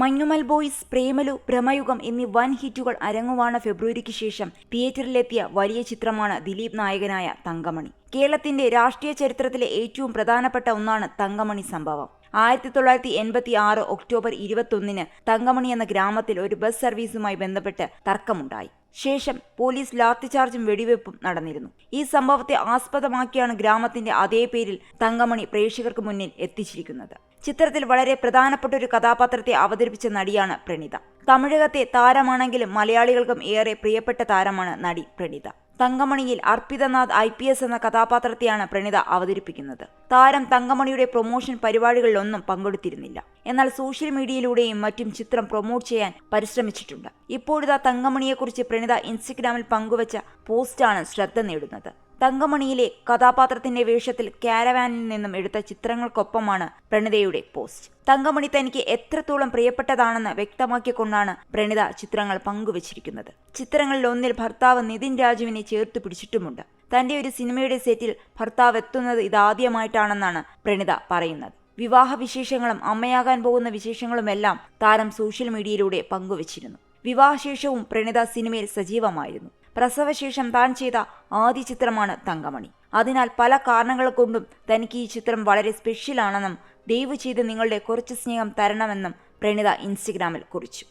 Manjummel boys Premalu Bramayugam എന്നീ വൻ ഹിറ്റുകൾ അരങ്ങുവാണ ഫെബ്രുവരിക്ക് ശേഷം തിയേറ്ററിലെത്തിയ വലിയ ചിത്രമാണ് ദിലീപ് നായകനായ തങ്കമണി. കേരളത്തിന്റെ രാഷ്ട്രീയ ചരിത്രത്തിലെ ഏറ്റവും പ്രധാനപ്പെട്ട ഒന്നാണ് തങ്കമണി സംഭവം. ആയിരത്തി തൊള്ളായിരത്തി എൺപത്തി ആറ് ഒക്ടോബർ ഇരുപത്തൊന്നിന് തങ്കമണി എന്ന ഗ്രാമത്തിൽ ഒരു ബസ് സർവീസുമായി ബന്ധപ്പെട്ട് തർക്കമുണ്ടായി. ശേഷം പോലീസ് ലാത്തിചാർജും വെടിവെപ്പും നടന്നിരുന്നു. ഈ സംഭവത്തെ ആസ്പദമാക്കിയാണ് ഗ്രാമത്തിന്റെ അതേ പേരിൽ തങ്കമണി പ്രേക്ഷകർക്ക് മുന്നിൽ എത്തിച്ചിരിക്കുന്നത്. ചിത്രത്തിൽ വളരെ പ്രധാനപ്പെട്ട ഒരു കഥാപാത്രത്തെ അവതരിപ്പിച്ച നടിയാണ് പ്രണിത. തമിഴകത്തെ താരമാണെങ്കിലും മലയാളികൾക്കും ഏറെ പ്രിയപ്പെട്ട താരമാണ് നടി പ്രണിത. തങ്കമണിയിൽ അർപ്പിതനാഥ് ഐ പി എസ് എന്ന കഥാപാത്രത്തെയാണ് പ്രണിത അവതരിപ്പിക്കുന്നത്. താരം തങ്കമണിയുടെ പ്രൊമോഷൻ പരിപാടികളിലൊന്നും പങ്കെടുത്തിരുന്നില്ല. എന്നാൽ സോഷ്യൽ മീഡിയയിലൂടെയും മറ്റും ചിത്രം പ്രൊമോട്ട് ചെയ്യാൻ പരിശ്രമിച്ചിട്ടുണ്ട്. ഇപ്പോഴിതാ തങ്കമണിയെക്കുറിച്ച് പ്രണീത ഇൻസ്റ്റഗ്രാമിൽ പങ്കുവച്ച പോസ്റ്റാണ് ശ്രദ്ധ നേടുന്നത്. തങ്കമണിയിലെ കഥാപാത്രത്തിന്റെ വേഷത്തിൽ കാരവാനിൽ നിന്നും എടുത്ത ചിത്രങ്ങൾക്കൊപ്പമാണ് പ്രണീതയുടെ പോസ്റ്റ്. തങ്കമണി തനിക്ക് എത്രത്തോളം പ്രിയപ്പെട്ടതാണെന്ന് വ്യക്തമാക്കിക്കൊണ്ടാണ് പ്രണീത ചിത്രങ്ങൾ പങ്കുവച്ചിരിക്കുന്നത്. ചിത്രങ്ങളിൽ ഒന്നിൽ ഭർത്താവ് നിതിൻ രാജുവിനെ ചേർത്ത് പിടിച്ചിട്ടുമുണ്ട്. തന്റെ ഒരു സിനിമയുടെ സെറ്റിൽ ഭർത്താവ് എത്തുന്നത് ഇതാദ്യമായിട്ടാണെന്നാണ് പ്രണീത പറയുന്നത്. വിവാഹ വിശേഷങ്ങളും അമ്മയാകാൻ പോകുന്ന വിശേഷങ്ങളുമെല്ലാം താരം സോഷ്യൽ മീഡിയയിലൂടെ പങ്കുവച്ചിരുന്നു. വിവാഹശേഷവും പ്രണീത സിനിമയിൽ സജീവമായിരുന്നു. പ്രസവശേഷം താൻ ചെയ്ത ആദ്യ ചിത്രമാണ് തങ്കമണി. അതിനാൽ പല കാരണങ്ങൾ കൊണ്ടും തനിക്ക് ഈ ചിത്രം വളരെ സ്പെഷ്യലാണെന്നും ദയവ് ചെയ്ത് നിങ്ങളുടെ കുറച്ച് സ്നേഹം തരണമെന്നും പ്രണീത ഇൻസ്റ്റഗ്രാമിൽ കുറിച്ചു.